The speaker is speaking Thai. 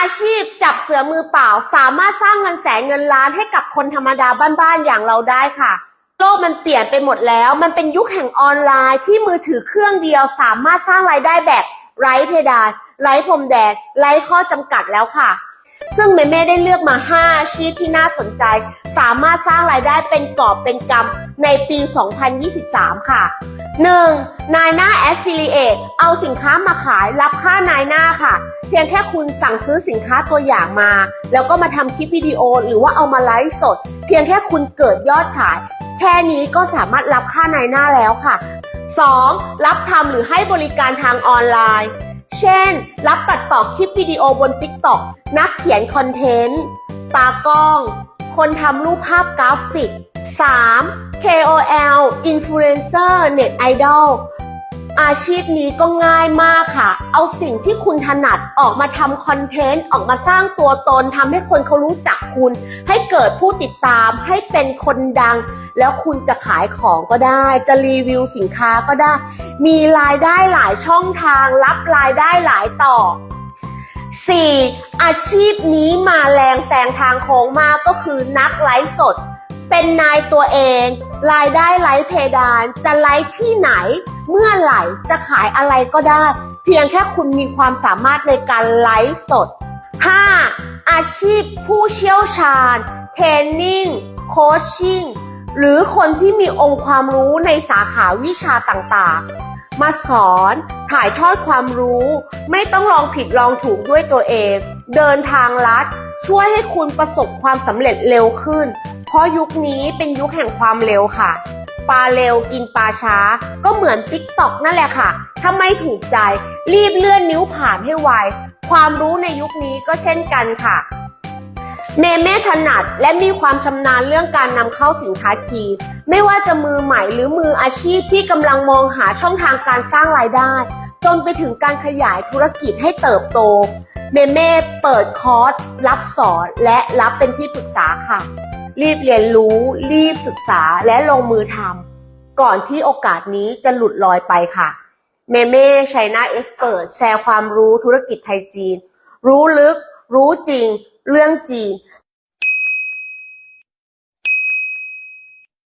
อาชีพจับเสือมือเปล่า สามารถสร้างเงินแสนเงินล้านให้กับคนธรรมดาบ้านๆอย่างเราได้ค่ะ โลกมันเปลี่ยนไปหมดแล้ว มันเป็นยุคแห่งออนไลน์ที่มือถือเครื่องเดียว สามารถสร้างรายได้แบบไร้เพดาน ไร้พรมแดนไร้ข้อจำกัดแล้วค่ะ ซึ่งเมเม่ได้เลือกมา 5 อาชีพที่น่าสนใจ สามารถสร้างรายได้เป็นกอบเป็นกำในปี 2023 ค่ะ 1. นายหน้า Affiliate เอาสินค้ามาขายรับค่านายหน้าค่ะ เพียงแค่คุณสั่งซื้อสินค้าตัวอย่างมา แล้วก็มาทำคลิปวิดีโอหรือว่าเอามาไลฟ์สด เพียงแค่คุณเกิดยอดขาย แค่นี้ก็สามารถรับค่านายหน้าแล้วค่ะ 2. รับทำหรือให้บริการทางออนไลน์ เช่น รับตัดต่อคลิปวิดีโอบน TikTok นักเขียนคอนเทนต์ ตากล้อง คนทำรูปภาพกราฟิก 3. KOL Influencer Net Idol อาชีพนี้ก็ง่ายมากค่ะ เอาสิ่งที่คุณถนัดออกมาทำคอนเทนต์ออกมาสร้างตัวตนทำให้คนเขารู้จักคุณ ให้เกิดผู้ติดตาม ให้เป็นคนดัง แล้วคุณจะขายของก็ได้ จะรีวิวสินค้าก็ได้ มีรายได้หลายช่องทาง รับรายได้หลายต่อ 4. อาชีพนี้มาแรงแซงทางโค้งมากก็คือนักไลฟ์สด เป็นนายตัวเอง รายได้ไลฟ์เพดาน จะไลฟ์ที่ไหน เมื่อไหร่จะขายอะไรก็ได้ เพียงแค่คุณมีความสามารถในการไลฟ์สด 5. อาชีพผู้เชี่ยวชาญ เทรนนิ่ง โคชชิ่ง หรือคนที่มีองค์ความรู้ในสาขาวิชาต่างๆ มาสอนถ่ายทอดความรู้ ไม่ต้องลองผิดลองถูกด้วยตัวเอง เดินทางลัด ช่วยให้คุณประสบความสำเร็จเร็วขึ้น เพราะยุคนี้เป็นยุคแห่งความเร็วค่ะ ปลาเร็วกินปลาช้า ก็เหมือนติ๊กต็อกนั่นแหละค่ะ ถ้าไม่ถูกใจ รีบเลื่อนนิ้วผ่านให้ไว ความรู้ในยุคนี้ก็เช่นกันค่ะ เมเม่ถนัดและมีความชำนาญเรื่องการนำเข้าสินค้าจีน ไม่ว่าจะมือใหม่หรือมืออาชีพที่กำลังมองหาช่องทางการสร้างรายได้ จนไปถึงการขยายธุรกิจให้เติบโตเมเม่เปิดคอร์สรับสอนและรับเป็นที่ปรึกษาค่ะ รีบเรียนรู้ รีบศึกษาและลงมือทำก่อนที่โอกาสนี้จะหลุดลอยไปค่ะ เมเม่ไชน่าเอ็กซ์เพรสแชร์ความรู้ธุรกิจไทยจีน รู้ลึก รู้จริง เรื่องจีน